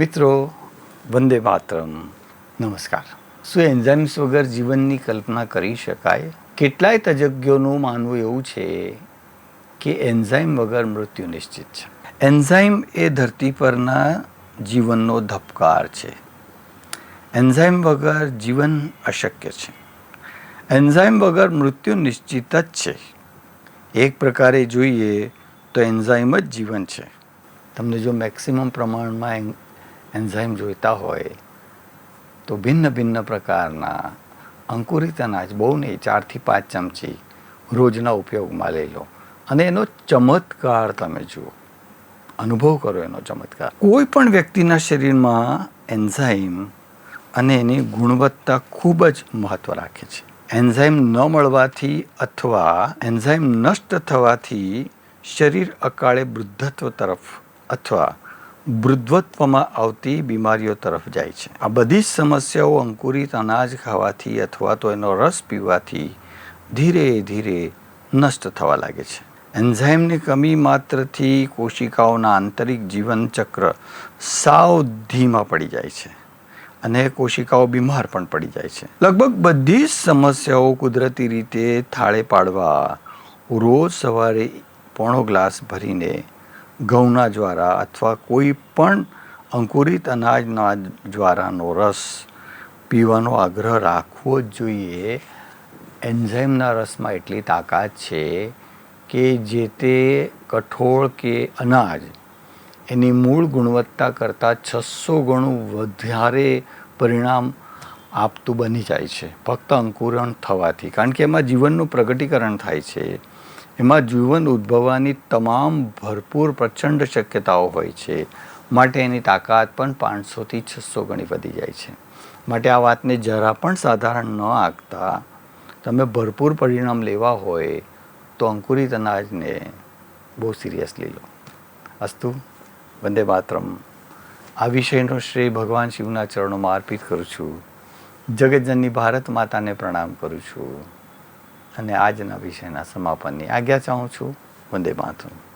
મિત્રો, વંદે માતરમ. નમસ્કાર. શું એન્ઝાઇમ્સ વગર જીવનની કલ્પના કરી શકાય? કેટલાય તજજ્ઞોનું માનવું એવું છે કે એન્ઝાઇમ વગર મૃત્યુ નિશ્ચિત છે. એન્ઝાઇમ એ ધરતી પરના જીવનનો ધબકાર છે. એન્ઝાઇમ વગર જીવન અશક્ય છે. એન્ઝાઇમ વગર મૃત્યુ નિશ્ચિત જ છે. એક પ્રકારે જોઈએ તો એન્ઝાઇમ જ જીવન છે. તમને જો મેક્સિમમ પ્રમાણમાં એન્ઝાઇમ જોઈતા હોય તો ભિન્ન ભિન્ન પ્રકારના અંકુરિત અનાજ, બહુ નહીં, ચારથી પાંચ ચમચી રોજના ઉપયોગમાં લઈ લો. અને એનો ચમત્કાર તમે જુઓ. અનુભવ કરો એનો ચમત્કાર. કોઈ પણ વ્યક્તિના શરીરમાં એન્ઝાઇમ અને એની ગુણવત્તા ખૂબ જ મહત્ત્વ રાખે છે. એન્ઝાઇમ ન મળવાથી અથવા એન્ઝાઇમ નષ્ટ થવાથી શરીર અકાળે વૃદ્ધત્વ તરફ અથવા વૃદ્ધત્વમાં આવતી બીમારીઓ તરફ જાય છે. આ બધી જ સમસ્યાઓ અંકુરિત અનાજ ખાવાથી અથવા તો એનો રસ પીવાથી ધીરે ધીરે નષ્ટ થવા લાગે છે. એન્ઝાઇમની કમી માત્રથી કોશિકાઓના આંતરિક જીવનચક્ર સાવ ધીમા પડી જાય છે અને કોશિકાઓ બીમાર પણ પડી જાય છે. લગભગ બધી જ સમસ્યાઓ કુદરતી રીતે થાળે પાડવા રોજ સવારે પોણો ગ્લાસ ભરીને ઘઉંના જ્વારા અથવા કોઈ પણ અંકુરિત અનાજના જ્વારાનો રસ પીવાનો આગ્રહ રાખવો જ જોઈએ. એન્ઝાઇમના રસમાં એટલી તાકાત છે કે જે તે કઠોળ કે અનાજ એની મૂળ ગુણવત્તા કરતાં છસો ગણું વધારે પરિણામ આપતું બની જાય છે. ફક્ત અંકુરણ થવાથી. કારણ કે એમાં જીવનનું પ્રગટીકરણ થાય છે. એમાં જીવન ઉદ્ભવવાની તમામ ભરપૂર પ્રચંડ શક્યતાઓ હોય છે. માટે એની તાકાત પણ પાંચસોથી છસો ગણી વધી જાય છે. માટે આ વાતને જરા પણ સાધારણ ન આંકતા. તમે ભરપૂર પરિણામ લેવા હોય તો અંકુરિત અનાજને બહુ સિરિયસલી લો. અસ્તુ, વંદે માતરમ. આ વિષયનો શ્રેય ભગવાન શિવના ચરણોમાં અર્પિત કરું છું. જગતજનની ભારત માતાને પ્રણામ કરું છું. અને આજના વિષયના સમાપનની આજ્ઞા ચાહું છું. વંદે માતરમ.